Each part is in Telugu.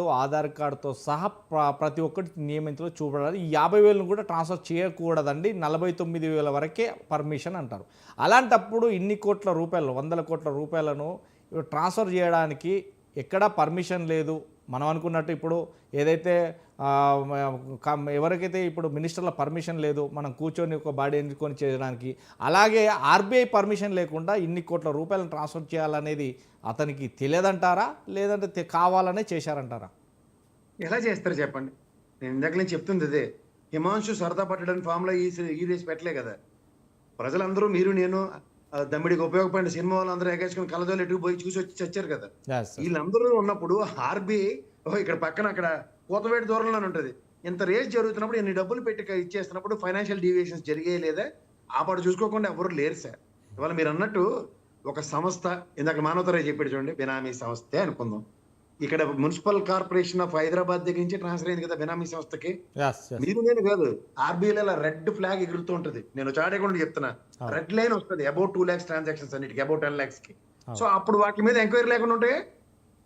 కార్డు ఆధార్ కార్డుతో సహా ప్ర- ప్రతి ఒక్కటి నియమితులు చూపడాలి ఈ యాభై వేలను కూడా ట్రాన్స్ఫర్ చేయకూడదండి. నలభై తొమ్మిది వేల వరకే పర్మిషన్ అంటారు. అలాంటప్పుడు ఇన్ని కోట్ల రూపాయలు వందల కోట్ల రూపాయలను ట్రాన్స్ఫర్ చేయడానికి ఎక్కడా పర్మిషన్ లేదు. మనం అనుకున్నట్టు ఇప్పుడు ఏదైతే ఎవరికైతే ఇప్పుడు మినిస్టర్ల పర్మిషన్ లేదు మనం కూర్చొని ఒక బాడీ ఎన్నుకొని చేయడానికి అలాగే ఆర్బీఐ పర్మిషన్ లేకుండా ఇన్ని కోట్ల రూపాయలను ట్రాన్స్ఫర్ చేయాలనేది అతనికి తెలియదంటారా? లేదంటే కావాలనే చేశారంటారా? ఎలా చేస్తారు చెప్పండి? నేను ఇందాక నేను చెప్తుంది అదే హిమాంశు సరదా పట్టడానికి ఫామ్లో ఈ ఈ రేసి పెట్టలే కదా. ప్రజలందరూ మీరు నేను దమ్మిడికి ఉపయోగపడిన సినిమా వాళ్ళందరూ ఎగేసుకుని కలదోలు ఎటుకు పోయి చూసి వచ్చి చచ్చారు కదా. వీళ్ళందరూ ఉన్నప్పుడు ఆర్బీఐ ఓ ఇక్కడ పక్కన అక్కడ కోతవేటి దూరంలోనే ఉంటది. ఇంత రేస్ జరుగుతున్నప్పుడు ఎన్ని డబ్బులు పెట్టి ఇచ్చేస్తున్నప్పుడు ఫైనాన్షియల్ డీవియేషన్స్ జరిగే లేదా? ఆ పాటు చూసుకోకుండా ఎవరు లేరు సార్. ఇవాళ మీరు అన్నట్టు ఒక సంస్థ ఇందాక మానవతరాయ్ చెప్పాడు చూడండి బినామీ సంస్థే అనుకుందాం. ఇక్కడ మున్సిపల్ కార్పొరేషన్ ఆఫ్ హైదరాబాద్ దగ్గర నుంచి ట్రాన్స్ఫర్ అయింది కదా బినామీ సంస్థకి. మీరు నేను కాదు ఆర్బీఐలో రెడ్ ఫ్లాగ్ ఎగురుతూ ఉంటది. నేను చాడేకుండా చెప్తున్నా. రెడ్ లైన్ వస్తుంది అబౌట్ టూ ల్యాక్స్ ట్రాన్సాక్షన్స్ అన్నిటికి అబౌట్ టెన్ ల్యాక్స్కి. సో అప్పుడు వాటి మీద ఎంక్వైరీ లేకుండా ఉంటాయి?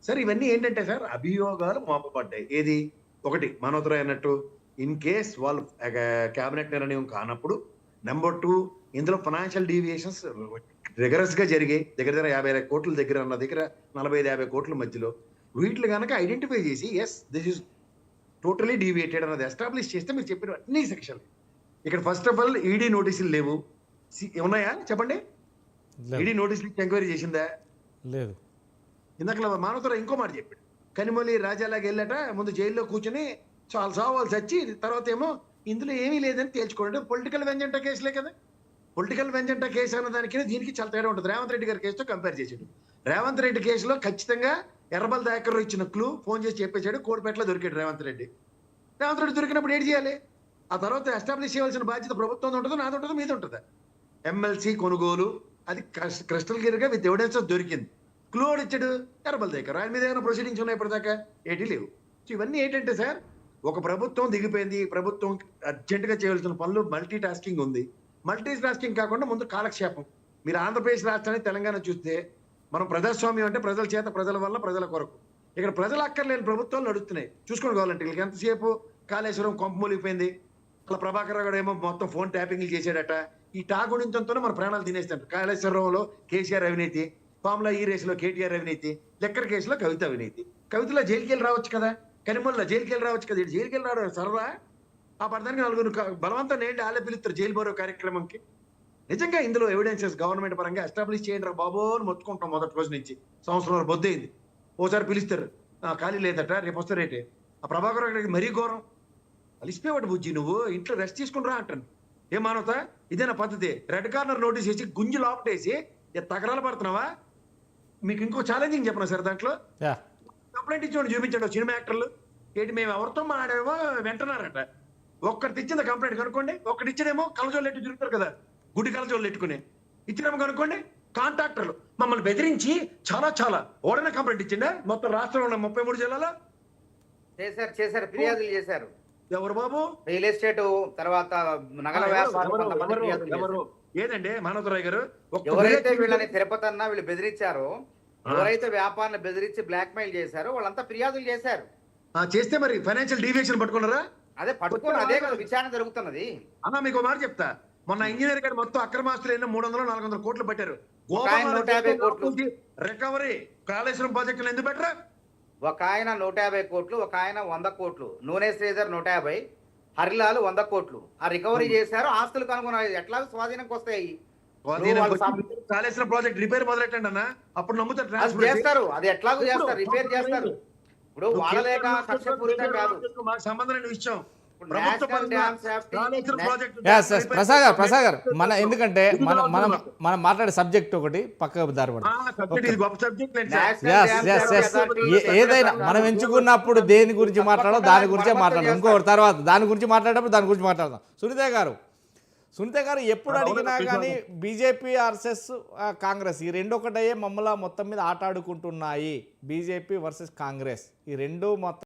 సార్ ఇవన్నీ ఏంటంటే సార్ అభియోగాలు మోపబడ్డాయి. ఏది? ఒకటి మనోదరాయ్ అన్నట్టు ఇన్ కేస్ వాళ్ళు కేబినెట్ నిర్ణయం కానప్పుడు నెంబర్ టూ ఇందులో ఫైనాన్షియల్ డీవియేషన్స్ రిగరస్గా జరిగాయి. దగ్గర దగ్గర యాభై కోట్ల దగ్గర ఉన్న దగ్గర నలభై ఐదు యాభై కోట్ల మధ్యలో. వీటిని కనుక ఐడెంటిఫై చేసి yes this is totally deviated అన్నది ఎస్టాబ్లిష్ చేస్తే మీరు చెప్పిన అన్ని సెక్షన్ ఇక్కడ ఫస్ట్ ఆఫ్ ఆల్ ఈడీ నోటీసులు లేవు. సి- ఉన్నాయా? చెప్పండి. ఈడీ నోటీసులు ఎంక్వైరీ చేసిందా? లేదు. ఇందాక మానవతరావు ఇంకో మాట చెప్పాడు. కనిమొలి రాజాలాగా వెళ్ళట ముందు జైల్లో కూర్చొని చాలా సావాల్సి వచ్చి తర్వాత ఏమో ఇందులో ఏమీ లేదని తేల్చుకోండి. పొలిటికల్ వెంజంట కేసులే కదా. పొలిటికల్ వెంజంట కేసు అన్న దానికి దీనికి చాలా తేడా ఉంటుంది. రేవంత్ రెడ్డి గారి కేసుతో కంపేర్ చేసాడు రేవంత్ రెడ్డి కేసులో ఖచ్చితంగా ఎర్రబల్ దాకర్ ఇచ్చిన క్లూ ఫోన్ చేసి చెప్పేశాడు. కోడిపేటలో దొరికాడు రేవంత్ రెడ్డి. రేవంత్ రెడ్డి దొరికినప్పుడు ఏం చేయాలి? ఆ తర్వాత ఎస్టాబ్లిష్ చేయాల్సిన బాధ్యత ప్రభుత్వం ఉంటుందో? నాది ఉంటుందో? మీద ఉంటుందా? ఎమ్మెల్సీ కొనుగోలు అది క్రస్- క్రిస్టల్ క్లియర్ విత్ ఎవిడెన్స్ దొరికింది. క్లూ ఇచ్చాడు. ఎర్రబల్ దగ్గర ఆయన మీద ఏమైనా ప్రొసీడింగ్స్ ఉన్నాయి ఇప్పటిదాకా? ఏంటి లేవు. సో ఇవన్నీ ఏంటంటే సార్ ఒక ప్రభుత్వం దిగిపోయింది. ప్రభుత్వం అర్జెంటుగా చేయవలసిన పనులు మల్టీ టాస్కింగ్ ఉంది. మల్టీ టాస్కింగ్ కాకుండా ముందు కాలక్షేపం. మీరు ఆంధ్రప్రదేశ్ రాష్ట్రాన్ని తెలంగాణ చూస్తే మనం ప్రజాస్వామ్యం అంటే ప్రజల చేత ప్రజల వల్ల ప్రజల కొరకు. ఇక్కడ ప్రజలు అక్కర్లేని ప్రభుత్వాలు నడుస్తున్నాయి. చూసుకొని కావాలంటే వీళ్ళకి ఎంతసేపు కాళేశ్వరం కొంప మూలిగిపోయింది? అలా ప్రభాకర్ రావు ఏమో మొత్తం ఫోన్ ట్యాపింగ్లు చేశాడట. ఈ టాగుణించడంతోనే మన ప్రాణాలు తినేస్తాడు. కాళేశ్వరంలో కేసీఆర్ అవినీతి. పాముల ఈ రేసులో కేటీఆర్ అవినీతి లెక్కర్ కేసులో కవిత అవినీతి. కవితలో జైలుకి వెళ్ళి రావచ్చు కదా? కనిమల్లో జైలుకి వెళ్ళి రావచ్చు కదా? జైలుకి వెళ్ళి రావడం సరదా ఆ పడదానికి నలుగురు బలవంతం ఏంటి ఆలే పిలుస్తారు జైలు బరో కార్యక్రమంకి. నిజంగా ఇందులో ఎవిడెన్సెస్ గవర్నమెంట్ పరంగా ఎస్టాబ్లిష్ చేయండి రా బాబో అని మొత్తుకుంటాం మొదటి రోజు నుంచి. సంవత్సరం బొద్దయింది. ఓసారి పిలుస్తారు. "ఆ, ఖాళీ లేదట రేపు వస్తే రేటే ఆ ప్రభాకర్ గారికి మరీ ఘోరం. అలిసిపోయాడు బుజ్జి నువ్వు ఇంట్లో రెస్ట్ తీసుకుని రా అంటాను. ఏ మానవత? ఇదేనా పద్ధతి? రెడ్ కార్నర్ నోటీస్ వేసి గుంజి లోపటేసి తకరాలు తగరాలు పడుతున్నావా? మీకు ఇంకో ఛాలెంజింగ్ చెప్పనా సార్ దాంట్లో? యా. కంప్లైంట్ ఇచ్చి చూపించాడు సినిమా యాక్టర్లు. ఏంటి మేము ఎవరితో మాడేమో వెంటనారట ఒక్కటి ఇచ్చింది కంప్లైంట్ కనుక్కోండి. ఒక్కటి ఇచ్చినేమో కలజోళ్ళు ఎట్టు తిరుగుతారు కదా. గుడి కలజోళ్ళు ఎట్టుకుని. ఇచ్చినేమో కనుక్కోండి. కాంట్రాక్టర్లు మమ్మల్ని బెదిరించి చాలా చాలా ఓడన కంప్లైంట్ ఇచ్చిండే? మొత్తం రాష్ట్రంలో ఉన్న ముప్పై మూడు జిల్లాలో? చేశారు చేశారు. ఫిర్యాదులు చేశారు. ఎవరు బాబు? రియల్ ఎస్టేట్ తర్వాత నగల ఎవరు? వ్యాపారం ఏదండి మానవతరాయ్ గారు? ఎవరైతే వీళ్ళని తిరుపతి అన్న వీళ్ళు బెదిరించారో. ఎవరైతే వ్యాపారాన్ని బెదిరించి బ్లాక్ మెయిల్ చేశారో వాళ్ళంతా ఫిర్యాదులు చేశారు. ఆ, చేస్తే మరి ఫైనాన్షియల్ డీవియేషన్ పట్టుకున్నారా? అదే పట్టుకొని అదే కదా విచారణ జరుగుతున్నది. అన్న మీకు మాట చెప్తా. మొన్న ఇంజనీర్ గారు మొత్తం అక్రమాస్తులు ఎన్నో మూడు వందలు నాలుగు వందల కోట్లు పెట్టారు. రికవరీ కాళేశ్వరం ప్రాజెక్టులు ఎందుకు పెట్టరా? ఒక ఆయన నూట యాభై కోట్లు ఒక ఆయన వంద కోట్లు. నూనె శ్రీధర్ నూట యాభై హరిలాల్ వంద కోట్లు. ఆ రికవరీ చేశారు. ఆస్తులు కనుగొన్నారు ఎట్లా స్వాధీనంకి వస్తాయి కాళేశ్వరం ప్రాజెక్ట్ రిపేర్ మొదలెట్టండి అన్న. అప్పుడు నమ్ముతారు చేస్తారు. అది ఎట్లాగో చేస్తారు. రిపేర్ చేస్తారు. ఇప్పుడు వాడలేక కక్షపూరితం కాదు. మాకు సంబంధం లేని ప్రసాద్ గారు ప్రసాద్ గారు మన ఎందుకంటే మనం మనం మనం మాట్లాడే సబ్జెక్ట్ ఒకటి ఎస్ అథారిటీ ఏదైనా మనం ఎంచుకున్నప్పుడు దేని గురించి మాట్లాడో దాని గురించే మాట్లాడదాం. ఇంకొకటి తర్వాత దాని గురించి మాట్లాడేటప్పుడు దాని గురించి మాట్లాడదాం. సునీత గారు సునీత గారు ఎప్పుడు అడిగినా కానీ బీజేపీ ఆర్ఎస్ఎస్ కాంగ్రెస్ ఈ రెండు ఒకటయ్యే మమ్మల్ని మొత్తం మీద ఆట ఆడుకుంటున్నాయి బీజేపీ వర్సెస్ కాంగ్రెస్. ఈ రెండు మొత్తం